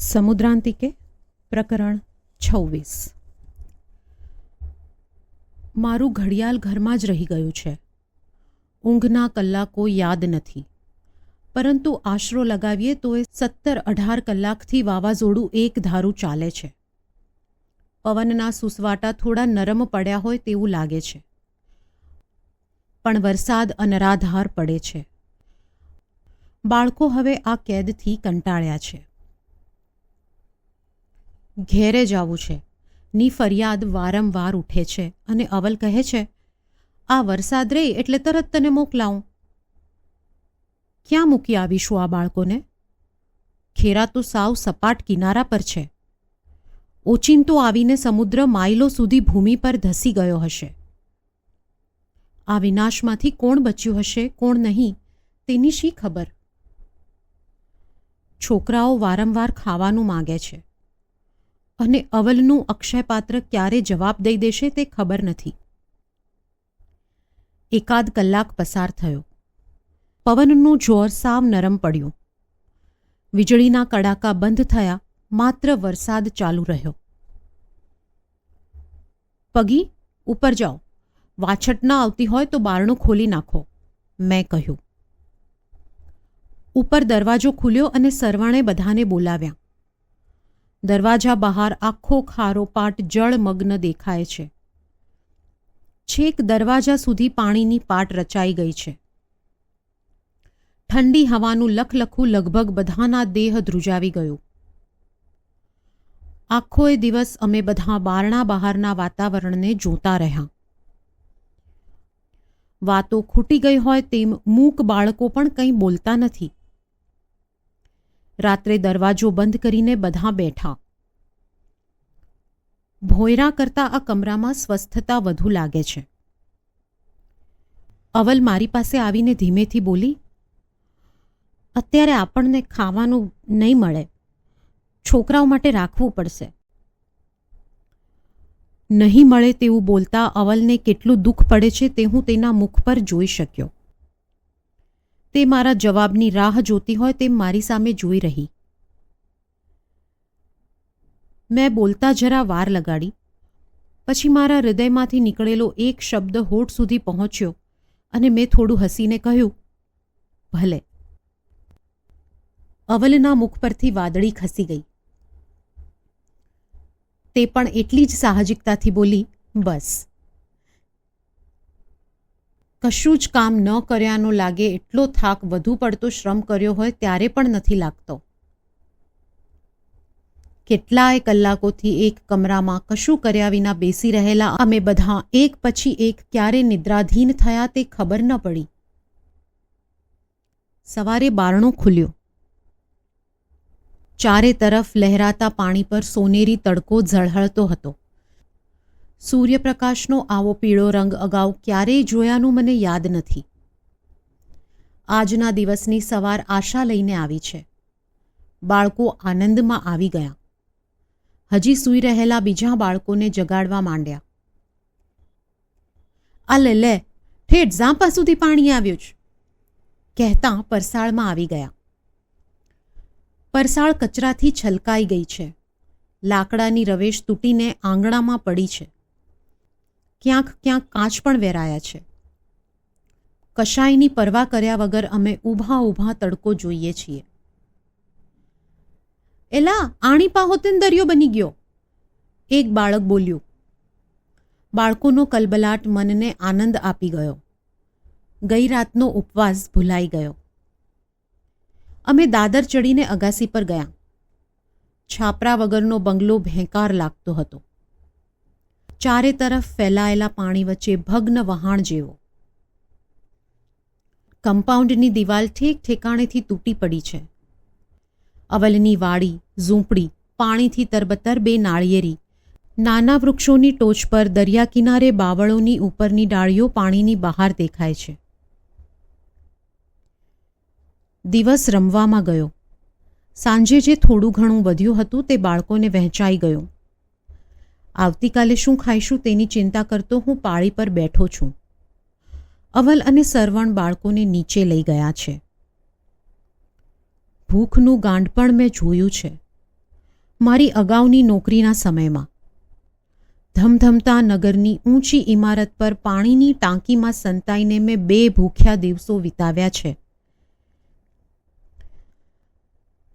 સમુદ્રાંતિકે પ્રકરણ છવ્વીસ મારું ઘડિયાળ ઘરમાં જ રહી ગયું છે ઊંઘના કલાકો યાદ નથી પરંતુ આશરો લગાવીએ તો એ સત્તર અઢાર કલાકથી વાવાઝોડું એક ધારું ચાલે છે પવનના સુસવાટા થોડા નરમ પડ્યા હોય તેવું લાગે છે પણ વરસાદ અનરાધાર પડે છે બાળકો હવે આ કેદથી કંટાળ્યા છે ઘેરે જવું છે. ની ફરિયાદ વારંવાર ઉઠે છે અને અવલ કહે છે, આ વરસાદ રહે એટલે તરત તને મોકલાવું ક્યાં મૂકી આવીશું આ બાળકોને? ખેરા તો સાવ સપાટ કિનારા પર છે. ઓચિંતો આવીને સમુદ્ર માઇલો સુધી ભૂમિ પર ધસી ગયો હશે. આ વિનાશમાંથી કોણ બચ્યું હશે, કોણ નહીં, તેની શી ખબર? છોકરાઓ વારંવાર ખાવાનું માગે છે. અને અવલનું અક્ષયપાત્ર ક્યારે જવાબ દઈ દેશે તે ખબર નથી. એકાદ કલાક પસાર થયો. પવનનું જોર સાવ નરમ પડ્યું. વીજળીના કડાકા બંધ થયા, માત્ર વરસાદ ચાલુ રહ્યો. પગી, ઉપર જાઓ. વાછટ ના આવતી હોય તો બારણું ખોલી નાખો, મેં કહ્યું. ઉપર દરવાજો ખુલ્યો અને સરવાણે બધાને બોલાવ્યા. દરવાજા બહાર આખો ખારો પાટ જળમગ્ન દેખાય છે. છેક દરવાજા સુધી પાણીની પાટ રચાઈ ગઈ છે. ઠંડી હવાનું લખલખું લગભગ બધાના દેહ ધ્રુજાવી ગયું. એ દિવસ અમે બધા બારણા બહારના વાતાવરણને જોતા રહ્યા. વાતો ખૂટી ગઈ હોય તેમ મૂક બાળકો પણ કંઈ બોલતા નથી. રાત્રે દરવાજો બંધ કરીને બધા બેઠા. ભોયરા કરતા આ કમરામાં સ્વસ્થતા વધુ લાગે છે. અવલ મારી પાસે આવીને ધીમેથી બોલી, અત્યારે આપણને ખાવાનું નહીં મળે. છોકરાઓ માટે રાખવું પડશે. નહીં મળે તેવું બોલતા અવલને કેટલું દુઃખ પડે છે તે હું તેના મુખ પર જોઈ શક્યો. તે મારા જવાબની રાહ જોતી હોય તેમ મારી સામે જોઈ રહી. મેં બોલતા જરા વાર લગાડી. પછી મારા હૃદયમાંથી નીકળેલો એક શબ્દ હોઠ સુધી પહોંચ્યો અને મેં થોડું હસીને કહ્યું, ભલે. અવલના મુખ પરથી વાદળી ખસી ગઈ. તે પણ એટલી જ સાહજિકતાથી બોલી, બસ. કશું જ કામ ન કર્યાનો લાગે એટલો થાક વધુ પડતો શ્રમ કર્યો હોય ત્યારે પણ નથી લાગતો. કેટલાય કલાકોથી એક કમરામાં કશું કર્યા વિના બેસી રહેલા અમે બધા એક પછી એક ક્યારે નિદ્રાધીન થયા તે ખબર ન પડી. સવારે બારણું ખુલ્યું. ચારે તરફ લહેરાતા પાણી પર સોનેરી તડકો ઝળહળતો હતો. સૂર્યપ્રકાશનો આવો પીળો રંગ અગાઉ ક્યારેય જોયાનું મને યાદ નથી. આજના દિવસની સવાર આશા લઈને આવી છે. બાળકો આનંદમાં આવી ગયા. હજી સૂઈ રહેલા બીજા બાળકોને જગાડવા માંડ્યા. આ લે લે, ઠેઠ ઝાંપા સુધી પાણી આવ્યું છે. કહેતા પરસાળમાં આવી ગયા. પરસાળ કચરાથી છલકાઈ ગઈ છે. લાકડાની રવેશ તૂટીને આંગણામાં પડી છે. ક્યાંક ક્યાંક કાચ પણ વેરાયા છે. કશાયની પરવા કર્યા વગર અમે ઊભા ઊભા તડકો જોઈએ છીએ. એલા આણી પાહોતેન દરિયો બની ગયો. એક બાળક બોલ્યું. બાળકોનો કલબલાટ મનને આનંદ આપી ગયો. ગઈ રાતનો ઉપવાસ ભૂલાઈ ગયો. અમે દાદર ચડીને અગાસી પર ગયા. છાપરા વગરનો બંગલો ભેંકાર લાગતો હતો. ચારે તરફ ફેલાયેલા પાણી વચ્ચે ભગ્ન વહાણ જેવો. કમ્પાઉન્ડની દિવાલ ઠેક ઠેકાણેથી તૂટી પડી છે. અવલની વાડી, ઝૂંપડી, પાણીથી તરબતર બે નાળિયેરી, નાના વૃક્ષોની ટોચ પર દરિયા કિનારે બાવળોની ઉપરની ડાળીઓ પાણીની બહાર દેખાય છે. દિવસ રમવામાં ગયો. સાંજે જે થોડું ઘણું વધ્યું હતું તે બાળકોને વહેંચાઈ ગયું. આવતીકાલે શું ખાઈશું તેની ચિંતા કરતો હું પાળી પર બેઠો છું. અવલ અને સરવણ બાળકોને નીચે લઈ ગયા છે. ભૂખનું ગાંડપણ મેં જોયું છે. મારી અગાઉની નોકરીના સમયમાં. ધમધમતા નગરની ઊંચી ઇમારત પર પાણીની ટાંકીમાં સંતાઈને મેં બે ભૂખ્યા દિવસો વિતાવ્યા છે.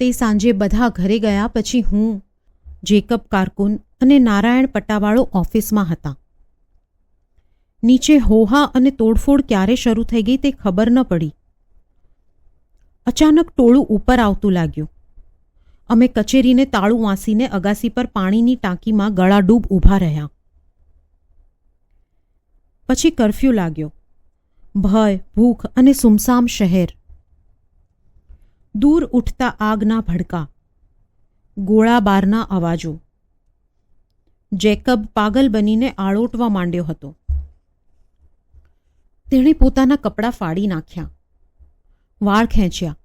તે સાંજે બધા ઘરે ગયા પછી હું જેકબ કારકુન અને નારાયણ પટ્ટાવાળો ઓફિસમાં હતા. નીચે હોહા અને તોડફોડ ક્યારે શરૂ થઈ ગઈ તે ખબર ન પડી. અચાનક ટોળું ઉપર આવતું લાગ્યું. અમે કચેરીને તાળું વાંસીને અગાસી પર પાણીની ટાંકીમાં ગળાડૂબ ઊભા રહ્યા. પછી કરફ્યુ લાગ્યો. ભય, ભૂખ અને સુમસામ શહેર. દૂર ઉઠતા આગના ભડકા. ગોળાબારના અવાજો. જેકબ પાગલ બનીને આળોટવા માંડ્યો હતો. તેણે પોતાના કપડાં ફાડી નાખ્યા. વાળ ખેંચ્યા.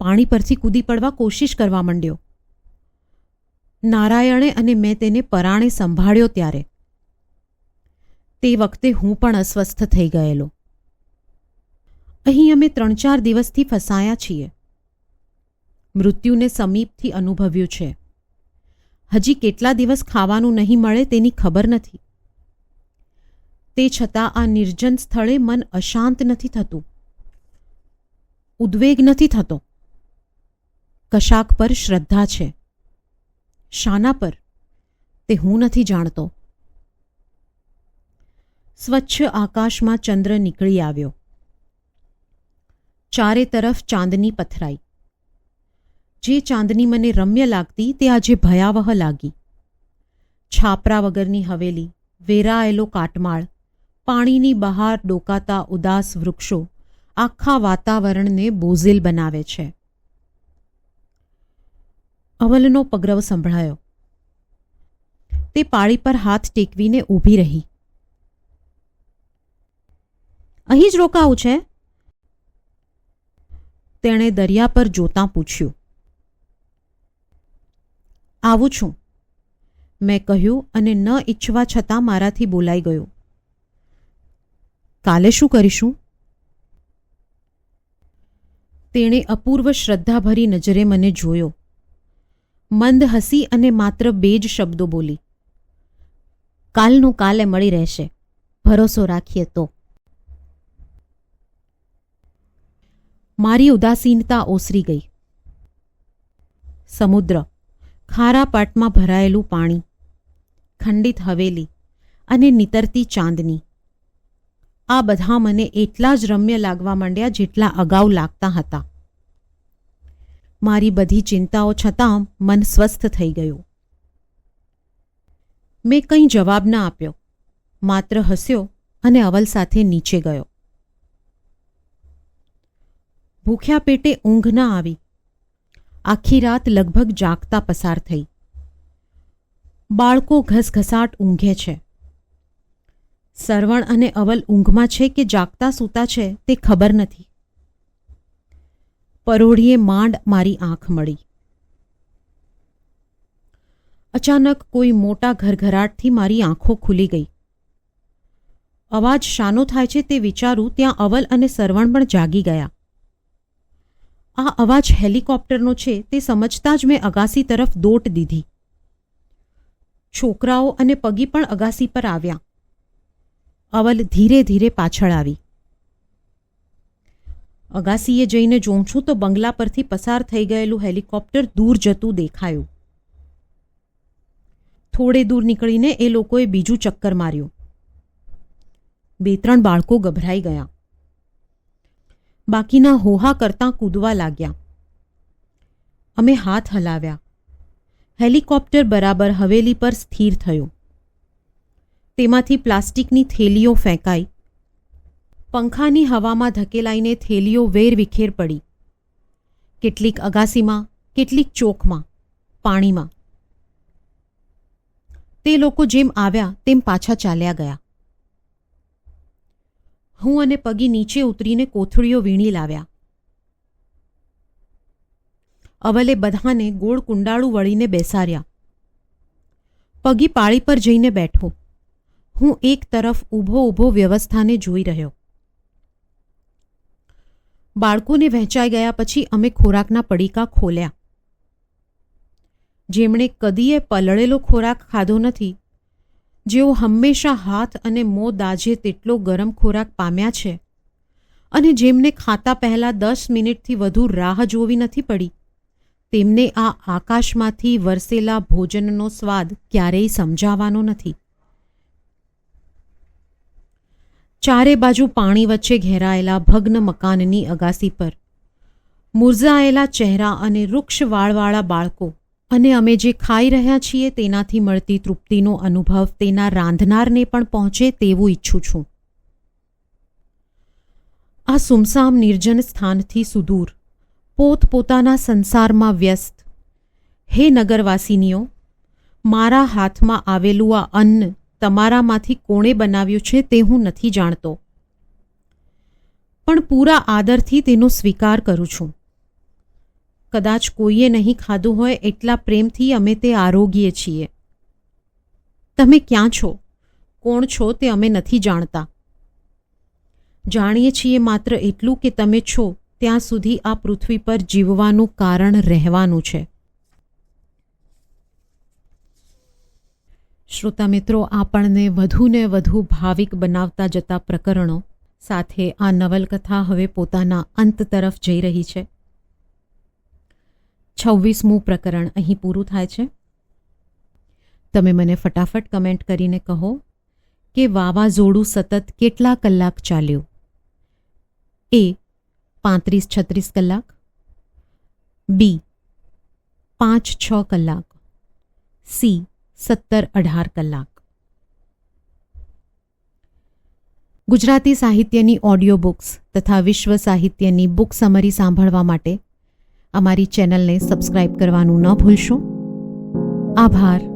પાણી પરથી કૂદી પડવા કોશિશ કરવા માંડ્યો. નારાયણે અને મેં તેને પરાણે સંભાળ્યો ત્યારે. તે વખતે હું પણ અસ્વસ્થ થઈ ગયેલો. અહીં અમે ત્રણ ચાર દિવસથી ફસાયા છીએ. મૃત્યુને સમીપથી અનુભવ્યું છે. હજી કેટલા દિવસ ખાવાનું નહીં મળે તેની ખબર નથી. તે છતાં આ નિર્જન સ્થળે મન અશાંત નથી થતું. ઉદ્વેગ નથી થતો. કશાક પર શ્રદ્ધા છે. શાના પર? તે હું નથી જાણતો. સ્વચ્છ આકાશમાં ચંદ્ર નીકળી આવ્યો. ચારે તરફ ચાંદની પથરાઈ. જે ચાંદની મને રમ્ય લાગતી તે આજે ભયાવહ લાગી. છાપરા વગરની હવેલી, વેરાયેલો કાટમાળ, પાણીની બહાર ડોકાતા ઉદાસ વૃક્ષો આખા વાતાવરણને બોઝિલ બનાવે છે. અવલનો પગરવ સંભળાયો. તે પાળી પર હાથ ટેકવીને ઊભી રહી. અહીં જ રોકાવું છે? તેણે દરિયા પર જોતાં પૂછ્યું. આવું છું. મેં કહ્યું અને ન ઈચ્છવા છતાં મારાથી બોલાઈ ગયું. કાલે શું કરીશું? તેણે અપૂર્વ શ્રદ્ધાભરી નજરે મને જોયો. મંદ હસી અને માત્ર બે જ શબ્દો બોલી. કાલનું કાલે મળી રહેશે. ભરોસો રાખીએ તો. મારી ઉદાસીનતા ઓસરી ગઈ. સમુદ્ર ખારા પાટમાં ભરાયેલું પાણી, ખંડિત હવેલી અને નીતરતી ચાંદની. આ બધા મને એટલા જ રમ્ય લાગવા માંડ્યા જેટલા અગાઉ લાગતા હતા. મારી બધી ચિંતાઓ છતાં મન સ્વસ્થ થઈ ગયું. મેં કંઈ જવાબ ન આપ્યો, માત્ર હસ્યો અને અવલ સાથે નીચે ગયો. ભૂખ્યા પેટે ઊંઘ ન આવી. આખી રાત લગભગ જાગતા પસાર થઈ. બાળકો ઘસઘસાટ ઊંઘે છે. સરવણ અને અવલ ઊંઘમાં છે કે જાગતા સૂતા છે તે ખબર નથી. પરોઢીએ માંડ મારી આંખ મળી. અચાનક કોઈ મોટા ઘરઘરાટથી મારી આંખો ખુલી ગઈ. અવાજ શાનો થાય છે તે વિચારું ત્યાં અવલ અને સરવણ પણ જાગી ગયા. આ અવાજ હેલિકોપ્ટરનો છે તે સમજતા જ મેં અગાસી તરફ દોટ દીધી. છોકરાઓ અને પગી પણ અગાસી પર આવ્યા. અવલ ધીરે ધીરે પાછળ આવી. અગાસીએ જઈને જોઉં છું તો બંગલા પરથી પસાર થઈ ગયેલું હેલિકોપ્ટર દૂર જતું દેખાયું. થોડે દૂર નીકળીને એ લોકોએ બીજું ચક્કર માર્યું. બે ત્રણ બાળકો ગભરાઈ ગયા. બાકીના હોહા કરતાં કૂદવા લાગ્યા. અમે હાથ હલાવ્યા. હેલિકોપ્ટર બરાબર હવેલી પર સ્થિર થયું. તેમાંથી પ્લાસ્ટિકની થેલીઓ ફેંકાઈ. પંખાની હવામાં ધકેલાઈને થેલીઓ વેરવિખેર પડી. કેટલીક અગાસીમાં, કેટલીક ચોકમાં, પાણીમાં. તે લોકો જેમ આવ્યા તેમ પાછા ચાલ્યા ગયા. હું અને પગી નીચે ઉતરીને કોથળીઓ વીણી લાવ્યા. અવલે બધાને ગોળ કુંડાળું વળીને બેસાર્યા પગી પાળી પર જઈને બેઠો. હું એક તરફ ઊભો ઊભો વ્યવસ્થાને જોઈ રહ્યો. બાળકોને વહેંચાઈ ગયા પછી અમે ખોરાકના પડીકા ખોલ્યા. જેમણે કદીએ પલળેલો ખોરાક ખાધો નથી જેઓ હંમેશા હાથ અને મોં દાજે તેટલો ગરમ ખોરાક પામ્યા છે. અને જેમને ખાતા પહેલાં દસ મિનિટથી વધુ રાહ જોવી નથી પડી, તેમને આ આકાશમાંથી વરસેલા ભોજનનો સ્વાદ ક્યારેય સમજાવાનો નથી. ચારે બાજુ પાણી વચ્ચે ઘેરાયેલા ભગ્ન મકાનની અગાસી પર મુરઝાયેલા ચહેરા અને વૃક્ષ વાળવાળા બાળકો અને અમે જે ખાઈ રહ્યા છીએ તેનાથી મળતી તૃપ્તિનો અનુભવ તેના રાંધનારને પણ પહોંચે તેવું ઈચ્છું છું. આ સુમસામ નિર્જન સ્થાનથી સુદૂર પોતપોતાના સંસારમાં વ્યસ્ત. હે નગરવાસીનીઓ, મારા હાથમાં આવેલું આ અન્ન તમારામાંથી કોણે બનાવ્યું છે તે હું નથી જાણતો. પણ પૂરા આદરથી તેનો સ્વીકાર કરું છું. કદાચ કોઈએ નહીં ખાધું હોય એટલા પ્રેમથી અમે તે આરોગીએ છીએ. તમે ક્યાં છો? કોણ છો તે અમે નથી જાણતા. જાણીએ છીએ માત્ર એટલું કે તમે છો, ત્યાં સુધી આ પૃથ્વી પર જીવવાનું કારણ રહેવાનું છે. શ્રોતા મિત્રો, આપણને વધુને વધુ ભાવિક બનાવતા જતા પ્રકરણો સાથે આ નવલકથા હવે પોતાના અંત તરફ જઈ રહી છે. છવ્વીસમું પ્રકરણ અહીં પૂરું થાય છે. તમે મને ફટાફટ કમેન્ટ કરીને કહો કે વાવાઝોડું સતત કેટલા કલાક ચાલ્યું? એ, પાંત્રીસ છત્રીસ કલાક. બી, પાંચ છ કલાક. સી, સત્તર અઢાર કલાક. ગુજરાતી સાહિત્યની ઓડિયો બુક્સ તથા વિશ્વ સાહિત્યની બુક સમરી સાંભળવા માટે અમારી ચેનલને સબસ્ક્રાઇબ કરવાનું ન ભૂલશો. આભાર.